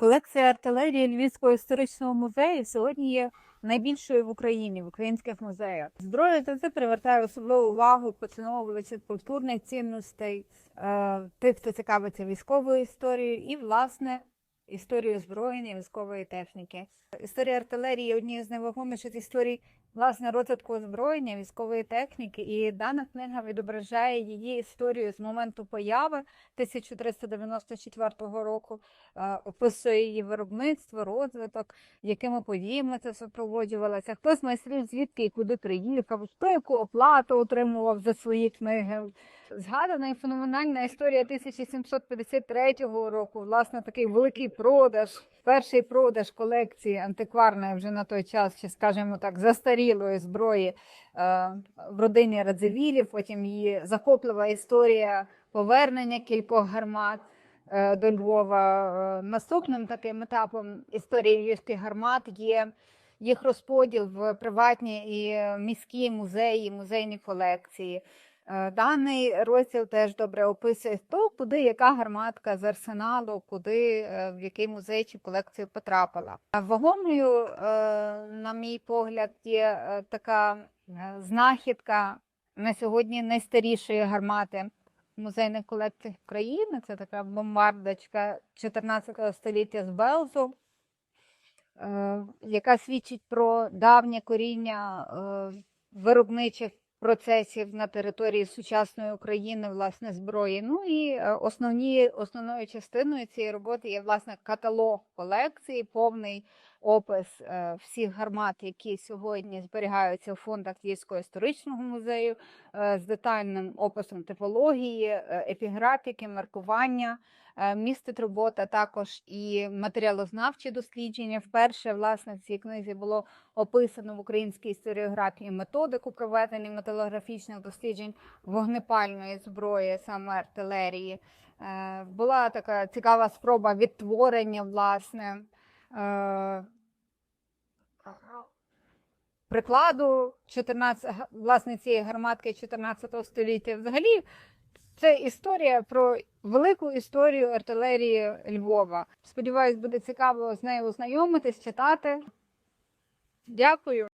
Колекція артилерії Львівського історичного музею сьогодні є найбільшою в Україні в українських музеях. Зброя завжди привертає особливу увагу поціновувачів культурних цінностей, е, тих, хто цікавиться військовою історією, і власне історією озброєння і військової техніки. Історія артилерії є однією з найвагоміших історій власне розвитку озброєння, військової техніки, і дана книга відображає її історію з моменту появи 1394 року, е, описує її виробництво, розвиток, якими подіями це супроводжувалося. Хто з майстрів звідки і куди приїхав, хто яку оплату отримував за свої книги. Згадана і феноменальна історія 1753 року, власне, такий великий продаж, перший продаж колекції антикварної вже на той час, чи скажімо так, застарілої зброї е, в родині Радзивілів. Потім її захоплива історія повернення кількох гармат е, до Львова. Е, Наступним таким етапом історії львівських гармат є їх розподіл в приватні і міські музеї, музейні колекції. Е, Даний розділ теж добре описує то, куди яка гарматка з арсеналу, куди е, в який музей чи колекцію потрапила. Вагомою, е, на мій погляд, є така знахідка на сьогодні найстарішої гармати в музейних колекціях України. Це така бомбардочка 14 століття з Белзу, яка свідчить про давнє коріння виробничих процесів на території сучасної України, власне, зброї. Ну і е, основні, основною частиною цієї роботи є власне каталог колекції, повний опис е, всіх гармат, які сьогодні зберігаються у фондах Львівського історичного музею, е, з детальним описом типології, епіграфіки, маркування. Е, Містить робота також і матеріалознавчі дослідження. Вперше, власне, в цій книзі було описано в українській історіографії методику проведення металографічних досліджень вогнепальної зброї, саме артилерії. Е, Була така цікава спроба відтворення, власне, е, прикладу 14, власне, цієї гарматки 14 століття. Взагалі, це історія про велику історію артилерії Львова. Сподіваюсь, буде цікаво з нею ознайомитись, читати. Дякую.